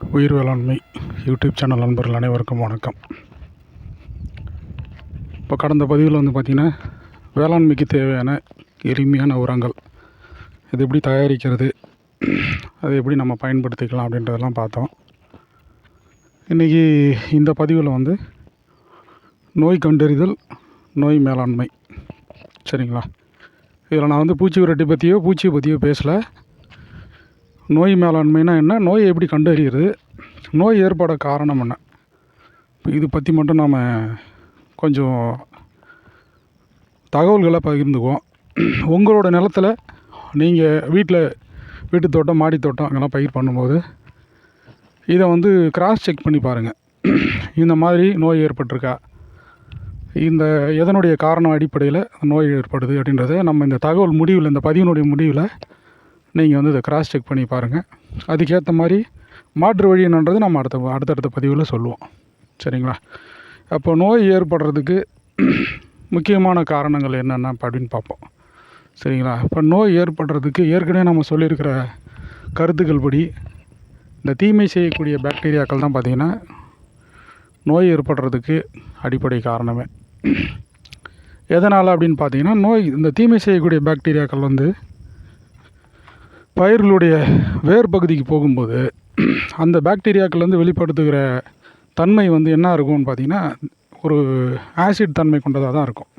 உயிர் வேளாண்மை YouTube channel நண்பர்கள் அனைவருக்கும் வணக்கம். இப்போ கடந்த பதிவில் வந்து பார்த்திங்கன்னா வேளாண்மைக்கு தேவையான எளிமையான உரங்கள் இது எப்படி தயாரிக்கிறது அது எப்படி நம்ம பயன்படுத்திக்கலாம் அப்படின்றதெல்லாம் பார்த்தோம். இன்றைக்கி இந்த பதிவில் வந்து நோய் கண்டறிதல் நோய் மேலாண்மை சரிங்களா? இதில் நான் வந்து பூச்சி விரட்டி பற்றியோ பூச்சியை பற்றியோ பேசலை. நோய் மேலாண்மைன்னா என்ன? நோயை எப்படி கண்டறிகிறது நோய் ஏற்பட காரணம் என்ன? இப்போ இது பற்றி மட்டும் நாம் கொஞ்சம் தகவல்களை பகிர்ந்துக்குவோம். உங்களோட நிலத்துல நீங்கள் வீட்டில் வீட்டு தோட்டம் மாடி தோட்டம் அங்கெல்லாம் பயிர் பண்ணும்போது இதை வந்து கிராஸ் செக் பண்ணி பாருங்கள் இந்த மாதிரி நோய் ஏற்பட்டிருக்கா? இந்த எதனுடைய காரணம் அடிப்படையில் நோய் ஏற்படுது அப்படின்றத நம்ம இந்த தகவல் முடிவில் இந்த பதிவினுடைய முடிவில் நீங்கள் வந்து இதை கிராஸ் செக் பண்ணி பாருங்கள் அதுக்கேற்ற மாதிரி மாற்று வழி என்னன்றது நம்ம அடுத்த அடுத்தடுத்த பதிவில் சொல்லுவோம். சரிங்களா? அப்போ நோய் ஏற்படுறதுக்கு முக்கியமான காரணங்கள் என்னென்ன அப்படின்னு பார்ப்போம். சரிங்களா? இப்போ நோய் ஏற்படுறதுக்கு ஏற்கனவே நம்ம சொல்லியிருக்கிற கருத்துக்கள் படி இந்த தீமை செய்யக்கூடிய பாக்டீரியாக்கள் தான் பார்த்திங்கன்னா நோய் ஏற்படுறதுக்கு அடிப்படை காரணமே. எதனால் அப்படின்னு பார்த்தீங்கன்னா நோய் இந்த தீமை செய்யக்கூடிய பாக்டீரியாக்கள் வந்து பயிர்களுடைய வேர் பகுதிக்கு போகும்போது அந்த பாக்டீரியாக்கள் வந்து வெளிப்படுத்துகிற தன்மை வந்து என்ன இருக்கும்னு பார்த்தீங்கன்னா ஒரு ஆசிட் தன்மை கொண்டதாக தான் இருக்கும்.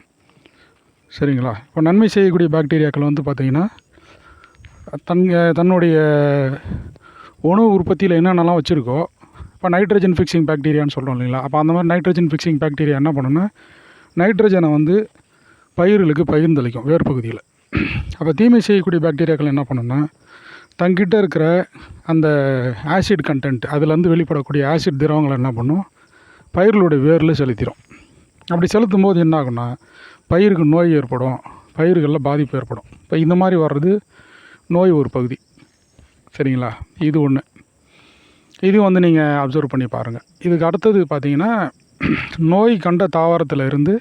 சரிங்களா? இப்போ நன்மை செய்யக்கூடிய பாக்டீரியாக்கள் வந்து பார்த்திங்கன்னா தன் தன்னுடைய உணவு உற்பத்தியில் என்னென்னலாம் வச்சுருக்கோ இப்போ நைட்ரஜன் ஃபிக்ஸிங் பாக்டீரியான்னு சொல்கிறோம் இல்லைங்களா? அப்போ அந்த மாதிரி நைட்ரஜன் ஃபிக்ஸிங் பாக்டீரியா என்ன பண்ணுன்னா நைட்ரஜனை வந்து பயிர்களுக்கு பகிர்ந்தளிக்கும் வேர் பகுதியில் அப்போ தீமை செய்யக்கூடிய பாக்டீரியாக்கள் என்ன பண்ணுன்னா தங்கிட்ட இருக்கிற அந்த ஆசிட் கண்டென்ட் அதுலேருந்து வெளிப்படக்கூடிய ஆசிட் திரவங்களை என்ன பண்ணும்? பயிர்களுடைய வேரில் செலுத்திடும் அப்படி செலுத்தும் போது என்ன ஆகும்னா பயிருக்கு நோய் ஏற்படும் பயிர்களில் பாதிப்பு ஏற்படும். இப்போ இந்த மாதிரி வர்றது நோய் ஒரு பகுதி. சரிங்களா? இது ஒன்று இது வந்து நீங்கள் அப்சர்வ் பண்ணி பாருங்கள் இதுக்கு அடுத்தது பார்த்தீங்கன்னா நோய் கண்ட தாவரத்தில் இருந்து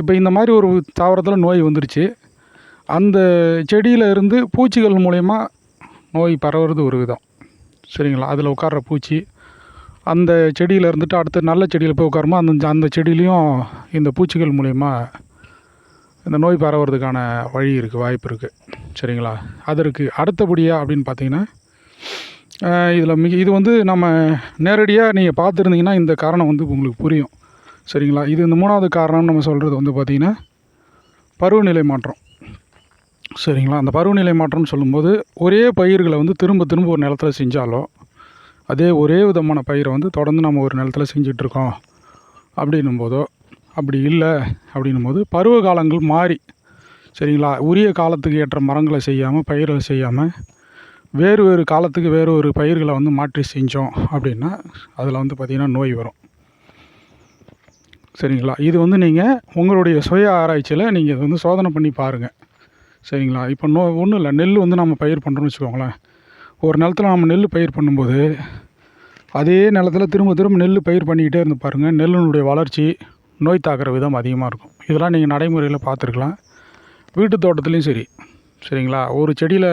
இப்போ இந்த மாதிரி ஒரு தாவரத்தில் நோய் வந்துருச்சு. அந்த செடியில் இருந்து பூச்சிகள் மூலயமா நோய் பரவுறது ஒரு விதம். சரிங்களா? அதில் உட்கார்ற பூச்சி அந்த செடியில் இருந்துட்டு அடுத்த நல்ல செடியில் போய் உட்காருமோ அந்த அந்த செடியிலையும் இந்த பூச்சிகள் மூலயமா இந்த நோய் பரவுறதுக்கான வழி இருக்குது வாய்ப்பு இருக்குது சரிங்களா? அதற்கு அடுத்தபடியாக அப்படின்னு பார்த்தீங்கன்னா இதில் மிக இது வந்து நம்ம நேரடியாக நீங்கள் பார்த்துருந்தீங்கன்னா இந்த காரணம் வந்து உங்களுக்கு புரியும். சரிங்களா? இது இந்த மூணாவது காரணம்னு நம்ம சொல்கிறது வந்து பார்த்திங்கன்னா பருவநிலை மாற்றம். சரிங்களா? அந்த பருவநிலை மாற்றம்னு சொல்லும்போது ஒரே பயிர்களை வந்து திரும்ப திரும்ப ஒரு நிலத்துல செஞ்சாலோ அதே ஒரே விதமான பயிரை வந்து தொடர்ந்து நம்ம ஒரு நிலத்துல செஞ்சிட்ருக்கோம் அப்படின்னும் போதோ அப்படி இல்லை அப்படின்னும் போது பருவ காலங்கள் மாறி சரிங்களா? உரிய காலத்துக்கு ஏற்ற மரங்களை செய்யாமல் பயிர்களை செய்யாமல் வேறு வேறு காலத்துக்கு வேறு ஒரு பயிர்களை வந்து மாற்றி செஞ்சோம் அப்படின்னா அதில் வந்து பார்த்திங்கன்னா நோய் வரும். சரிங்களா? இது வந்து நீங்கள் உங்களுடைய சுய ஆராய்ச்சியில் நீங்கள் இது வந்து சோதனை பண்ணி பாருங்கள் சரிங்களா? இப்போ நோ ஒன்றும் இல்லை. நெல் வந்து நம்ம பயிர் பண்ணுறோம்னு வச்சுக்கோங்களேன். ஒரு நிலத்துல நம்ம நெல் பயிர் பண்ணும்போது அதே நிலத்துல திரும்ப திரும்ப நெல் பயிர் பண்ணிக்கிட்டே இருந்து பாருங்கள் நெல்லினுடைய வளர்ச்சி நோய் தாக்குற விதம் அதிகமாக இருக்கும். இதெல்லாம் நீங்கள் நடைமுறையில் பார்த்துருக்கலாம். வீட்டு தோட்டத்துலேயும் சரி சரிங்களா? ஒரு செடியில்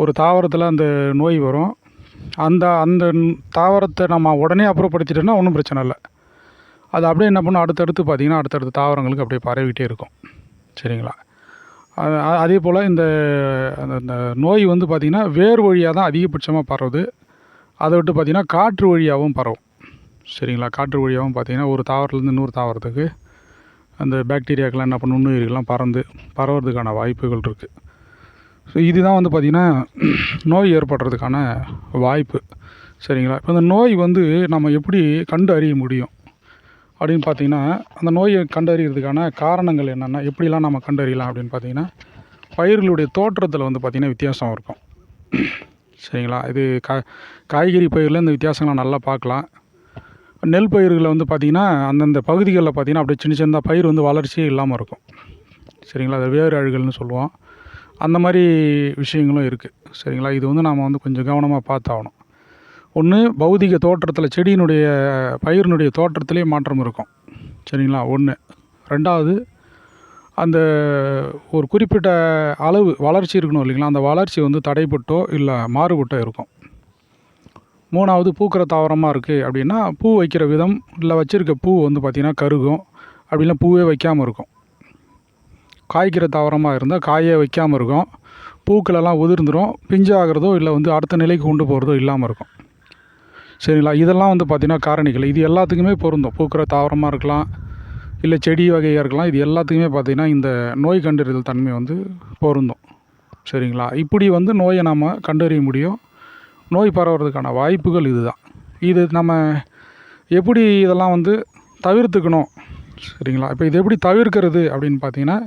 ஒரு தாவரத்தில் அந்த நோய் வரும். அந்த அந்த தாவரத்தை நம்ம உடனே அப்புறப்படுத்திட்டோம்னா ஒன்றும் பிரச்சனை இல்லை. அது அப்படியே என்ன பண்ணும்? அடுத்தடுத்து பார்த்திங்கன்னா அடுத்தடுத்த தாவரங்களுக்கு அப்படியே பரவிக்கிட்டே இருக்கும். சரிங்களா? அது அதே போல் இந்த அந்த நோய் வந்து பார்த்திங்கன்னா வேர் வழியாக தான் அதிகபட்சமாக பரவுது. அதை விட்டு பார்த்திங்கன்னா காற்று வழியாகவும் பரவும். சரிங்களா? காற்று வழியாகவும் பார்த்திங்கன்னா ஒரு தாவரத்துலேருந்து இன்னொரு தாவரத்துக்கு அந்த பாக்டீரியாக்கெல்லாம் என்ன பண்ணும் நுண்ணுயிர்கள்லாம் பறந்து பரவுறதுக்கான வாய்ப்புகள் இருக்குது ஸோ இதுதான் வந்து பார்த்திங்கன்னா நோய் ஏற்படுறதுக்கான வாய்ப்பு. சரிங்களா? இப்போ இந்த நோய் வந்து நம்ம எப்படி கண்டு அறிய முடியும்? அப்படின்னு பார்த்தீங்கன்னா அந்த நோயை கண்டறியறதுக்கான காரணங்கள் என்னென்னா? எப்படிலாம் நம்ம கண்டறியலாம் அப்படின்னு பார்த்தீங்கன்னா பயிர்களுடைய தோற்றத்தில் வந்து பார்த்திங்கன்னா வித்தியாசம் இருக்கும். சரிங்களா? இது கா காய்கறி பயிரில் இந்த வித்தியாசங்களை நல்லா பார்க்கலாம். நெல் பயிர்களில் வந்து பார்த்திங்கன்னா அந்தந்த பகுதிகளில் பார்த்திங்கன்னா அப்படியே சின்ன சின்னதாக பயிர் வந்து வளர்ச்சியே இல்லாமல் இருக்கும். சரிங்களா? அது வேறு அழுகல்னு சொல்லுவோம். அந்த மாதிரி விஷயங்களும் இருக்குது சரிங்களா? இது வந்து நாம் வந்து கொஞ்சம் கவனமாக பார்த்தாகணும். ஒன்று பௌதிக தோற்றத்தில் செடியினுடைய பயிரினுடைய தோற்றத்திலே மாற்றம் இருக்கும். சரிங்களா? ஒன்று ரெண்டாவது அந்த ஒரு குறிப்பிட்ட அளவு வளர்ச்சி இருக்கணும் இல்லைங்களா? அந்த வளர்ச்சி வந்து தடைப்பட்டோ இல்லை மாறுபட்டோ இருக்கும். மூணாவது பூக்கிற தாவரமாக இருக்குது அப்படின்னா பூ வைக்கிற விதம் இல்லை வச்சுருக்க பூ வந்து பார்த்திங்கன்னா கருகும். அப்படின்னா பூவே வைக்காமல் இருக்கும். காய்க்கிற தாவரமாக இருந்தால் காயே வைக்காமல் இருக்கும். பூக்களெல்லாம் உதிர்ந்துடும் பிஞ்சாகிறதோ இல்லை வந்து அடுத்த நிலைக்கு கொண்டு போகிறதோ இல்லாமல் இருக்கும். சரிங்களா? இதெல்லாம் வந்து பார்த்திங்கன்னா காரணிகள். இது எல்லாத்துக்குமே பொருந்தும். பூக்கிற தாவரமாக இருக்கலாம் இல்லை செடி வகையாக இருக்கலாம் இது எல்லாத்துக்குமே பார்த்திங்கன்னா இந்த நோய் கண்டறிதல் தன்மை வந்து பொருந்தும். சரிங்களா? இப்படி வந்து நோயை நம்ம கண்டறிய முடியும். நோய் பரவுறதுக்கான வாய்ப்புகள் இதுதான். இது நம்ம எப்படி இதெல்லாம் வந்து தவிர்த்துக்கணும்? சரிங்களா? இப்போ இது எப்படி தவிர்க்கிறது அப்படின்னு பார்த்தீங்கன்னா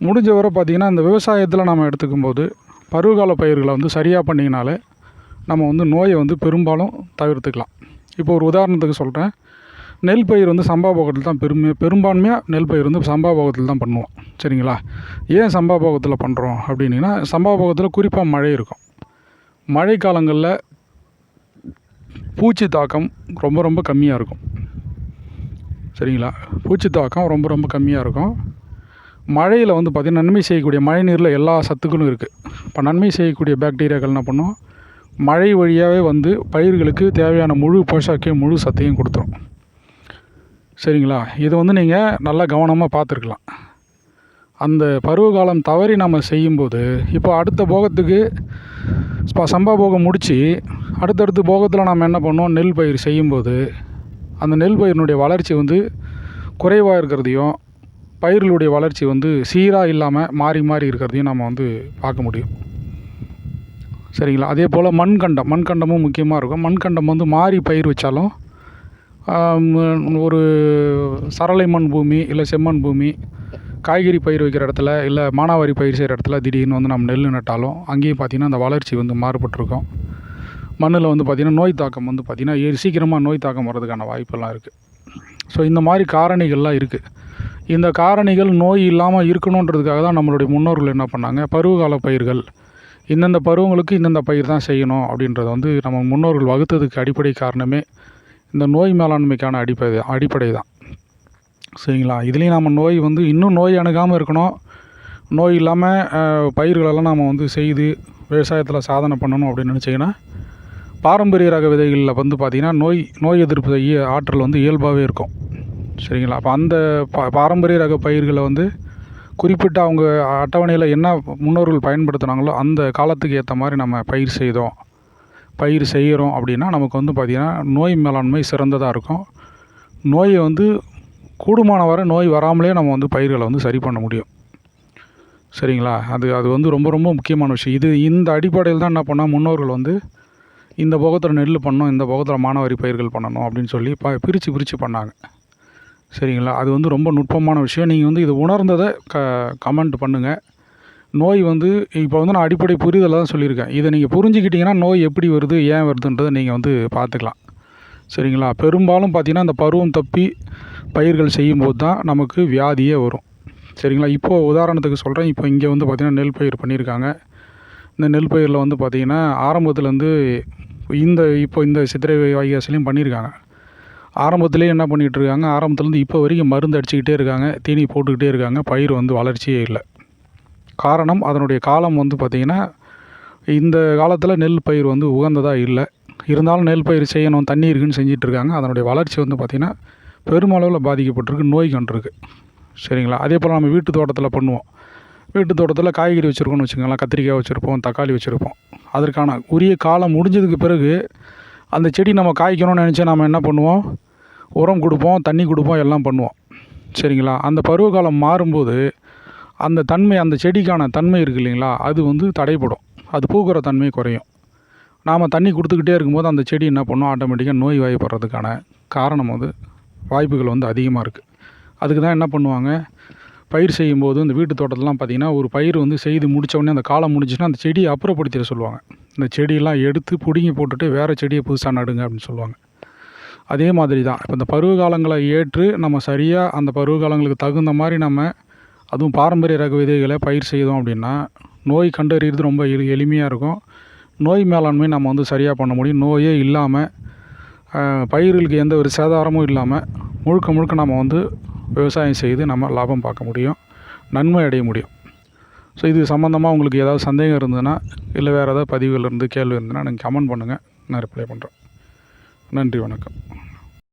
முடிஞ்ச வரை பார்த்திங்கன்னா இந்த விவசாயத்தில் நம்ம எடுத்துக்கும் போது பருவகால பயிர்களை வந்து சரியாக பண்ணிங்கனாலே நம்ம வந்து நோயை வந்து பெரும்பாலும் தவிர்த்துக்கலாம். இப்போ ஒரு உதாரணத்துக்கு சொல்கிறேன் நெல் பயிர் வந்து சம்பா போகத்தில் தான் பெருமை பெரும்பான்மையாக நெல் பயிர் வந்து சம்பா போகத்தில் தான் பண்ணுவோம். சரிங்களா? ஏன் சம்பா போகத்தில் பண்ணுறோம் அப்படின்னீங்கன்னா சம்பா போகத்தில் குறிப்பாக மழை இருக்கும். மழை காலங்களில் பூச்சி தாக்கம் ரொம்ப ரொம்ப கம்மியாக இருக்கும். சரிங்களா? பூச்சி தாக்கம் ரொம்ப ரொம்ப கம்மியாக இருக்கும். மழையில் வந்து பார்த்திங்கன்னா நன்மை செய்யக்கூடிய மழை நீரில் எல்லா சத்துக்களும் இருக்குது இப்போ நன்மை செய்யக்கூடிய பாக்டீரியாக்கள் என்ன பண்ணும்? மழை வழியாகவே வந்து பயிர்களுக்கு தேவையான முழு போஷாக்கையும் முழு சத்தையும் கொடுத்துரும். சரிங்களா? இது வந்து நீங்கள் நல்லா கவனமாக பார்த்துருக்கலாம். அந்த பருவகாலம் தவறி நம்ம செய்யும்போது இப்போ அடுத்த போகத்துக்கு சம்பா போகம் முடித்து அடுத்தடுத்த போகத்தில் நம்ம என்ன பண்ணோம் நெல் பயிர் செய்யும்போது அந்த நெல் பயிரினுடைய வளர்ச்சி வந்து குறைவாக இருக்கிறதையும் பயிர்களுடைய வளர்ச்சி வந்து சீராக இல்லாமல் மாறி மாறி இருக்கிறதையும் நம்ம வந்து பார்க்க முடியும். சரிங்களா? அதே போல் மண்கண்டம். மண்கண்டமும் முக்கியமாக இருக்கும். மண்கண்டம் வந்து மாறி பயிர் வச்சாலும் ஒரு சரளை மண் பூமி இல்லை செம்மண் பூமி காய்கறி பயிர் வைக்கிற இடத்துல இல்லை மானாவாரி பயிர் செய்கிற இடத்துல திடீர்னு வந்து நம்ம நெல் நட்டாலும் அங்கேயும் பார்த்திங்கன்னா அந்த வளர்ச்சி வந்து மாறுபட்டிருக்கும். மண்ணில் வந்து பார்த்திங்கன்னா நோய் தாக்கம் வந்து பார்த்திங்கன்னா ஏ- சீக்கிரமாக நோய் தாக்கம் வர்றதுக்கான வாய்ப்பெல்லாம் இருக்குது ஸோ இந்த மாதிரி காரணிகள்லாம் இருக்குது இந்த காரணிகள் நோய் இல்லாமல் இருக்கணுன்றதுக்காக தான் நம்மளுடைய முன்னோர்கள் என்ன பண்ணாங்க? பருவகால பயிர்கள் இந்தந்த பருவங்களுக்கு இந்தந்த பயிர் தான் செய்யணும் அப்படின்றத வந்து நம்ம முன்னோர்கள் வகுத்ததுக்கு அடிப்படை காரணமே இந்த நோய் மேலாண்மைக்கான அடிப்படை அடிப்படை தான். சரிங்களா? இதுலேயும் நம்ம நோய் வந்து இன்னும் நோய் அணுகாமல் இருக்கணும். நோய் இல்லாமல் பயிர்களெல்லாம் நாம் வந்து செய்து விவசாயத்தில் சாதனை பண்ணணும் அப்படின்னு நினச்சிங்கன்னா பாரம்பரிய ரக விதைகளில் வந்து பார்த்திங்கன்னா நோய் நோய் எதிர்ப்பு இய- ஆற்றல் வந்து இயல்பாகவே இருக்கும். சரிங்களா? அப்போ அந்த பா பாரம்பரிய ரக பயிர்களை வந்து குறிப்பிட்ட அவங்க அட்டவணையில் என்ன முன்னோர்கள் பயன்படுத்துனாங்களோ அந்த காலத்துக்கு ஏற்ற மாதிரி நம்ம பயிர் செய்தோம். பயிர் செய்கிறோம் அப்படின்னா நமக்கு வந்து பார்த்திங்கன்னா நோய் மேலாண்மை சிறந்ததாக இருக்கும். நோயை வந்து கூடுமான வரை நோய் வராமலே நம்ம வந்து பயிர்களை வந்து சரி பண்ண முடியும். சரிங்களா? அது அது வந்து ரொம்ப ரொம்ப முக்கியமான விஷயம். இது இந்த அடிப்படையில் தான் என்ன பண்ணால் முன்னோர்கள் வந்து இந்த போகத்தில் நெல் பண்ணணும் இந்த போகத்தில் மானாவாரி பயிர்கள் பண்ணணும் அப்படின்னு சொல்லி ப பிரித்து பிரித்து பண்ணாங்க. சரிங்களா? அது வந்து ரொம்ப நுட்பமான விஷயம். நீங்கள் வந்து இது உணர்ந்ததை க கமெண்ட் பண்ணுங்கள் நோய் வந்து இப்போ வந்து நான் அடிப்படை புரிதலை தான் சொல்லியிருக்கேன். இதை நீங்கள் புரிஞ்சுக்கிட்டிங்கன்னா நோய் எப்படி வருது ஏன் வருதுன்றதை நீங்கள் வந்து பார்த்துக்கலாம். சரிங்களா? பெரும்பாலும் பார்த்தீங்கன்னா இந்த பருவம் தப்பி பயிர்கள் செய்யும்போது தான் நமக்கு வியாதியே வரும். சரிங்களா? இப்போது உதாரணத்துக்கு சொல்கிறேன் இப்போ இங்கே வந்து பார்த்திங்கன்னா நெல் பயிர் பண்ணியிருக்காங்க. இந்த நெல் பயிரில் வந்து பார்த்திங்கன்னா ஆரம்பத்துலேருந்து இந்த இப்போ இந்த சித்திரை வைகாசிலையும் பண்ணியிருக்காங்க. ஆரம்பத்துலேயே என்ன பண்ணிகிட்டு இருக்காங்க ஆரம்பத்துலேருந்து இப்போ வரைக்கும் மருந்து அடிச்சுக்கிட்டே இருக்காங்க. தீனி போட்டுக்கிட்டே இருக்காங்க. பயிர் வந்து வளர்ச்சியே இல்லை. காரணம் அதனுடைய காலம் வந்து பார்த்திங்கன்னா இந்த காலத்தில் நெல் பயிர் வந்து உகந்ததாக இல்லை. இருந்தாலும் நெல் பயிர் செய்யணும் தண்ணி இருக்குன்னு செஞ்சிட்டு இருக்காங்க அதனுடைய வளர்ச்சி வந்து பார்த்திங்கன்னா பெருமளவில் பாதிக்கப்பட்டிருக்கு நோய் கண்டிருக்கு. சரிங்களா? அதே போல் நம்ம வீட்டு தோட்டத்தில் பண்ணுவோம். வீட்டு தோட்டத்தில் காய்கறி வச்சுருக்கோம்னு வச்சுக்கோங்களேன். கத்திரிக்காய் வச்சுருப்போம் தக்காளி வச்சுருப்போம். அதற்கான உரிய காலம் முடிஞ்சதுக்கு பிறகு அந்த செடி நம்ம காய்க்கணும்னு நினச்சா நம்ம என்ன பண்ணுவோம்? உரம் கொடுப்போம் தண்ணி கொடுப்போம் எல்லாம் பண்ணுவோம். சரிங்களா? அந்த பருவகாலம் மாறும்போது அந்த தன்மை அந்த செடிக்கான தன்மை இருக்குது இல்லைங்களா? அது வந்து தடைப்படும் அது பூக்கிற தன்மை குறையும். நாம் தண்ணி கொடுத்துக்கிட்டே இருக்கும்போது அந்த செடி என்ன பண்ணும்? ஆட்டோமேட்டிக்காக நோய் வாய்ப்படுறதுக்கான காரணம் வந்து வாய்ப்புகள் வந்து அதிகமாக இருக்குது அதுக்கு தான் என்ன பண்ணுவாங்க? பயிர் செய்யும்போது இந்த வீட்டு தோட்டத்தெலாம் பார்த்திங்கன்னா ஒரு பயிர் வந்து செய்து முடித்தவொடனே அந்த காலம் முடிஞ்சுன்னா அந்த செடியை அப்புறப்படுத்திட சொல்லுவாங்க. இந்த செடியெல்லாம் எடுத்து பிடுங்கி போட்டுட்டு வேறு செடியை புதுசாக நடுங்க அப்படின்னு சொல்லுவாங்க. அதே மாதிரி தான். இப்போ இந்த பருவ காலங்களை ஏற்று நம்ம சரியாக அந்த பருவ காலங்களுக்கு தகுந்த மாதிரி நம்ம அதுவும் பாரம்பரிய ரக விதைகளை பயிர் செய்தோம் அப்படின்னா நோய் கண்டறியறது ரொம்ப எளி எளிமையாக இருக்கும். நோய் மேலாண்மை நம்ம வந்து சரியாக பண்ண முடியும். நோயே இல்லாமல் பயிர்களுக்கு எந்த ஒரு சேதாரமும் இல்லாமல் முழுக்க முழுக்க நம்ம வந்து விவசாயம் செய்து நம்ம லாபம் பார்க்க முடியும். நன்மை அடைய முடியும். ஸோ இது சம்மந்தமாக உங்களுக்கு ஏதாவது சந்தேகம் இருந்ததுன்னா இல்லை வேறு ஏதாவது பதிவுகள் இருந்து கேள்வி இருந்ததுன்னா நீங்கள் கமெண்ட் பண்ணுங்கள் நான் ரிப்ளை பண்ணுறேன் நன்றி வணக்கம்.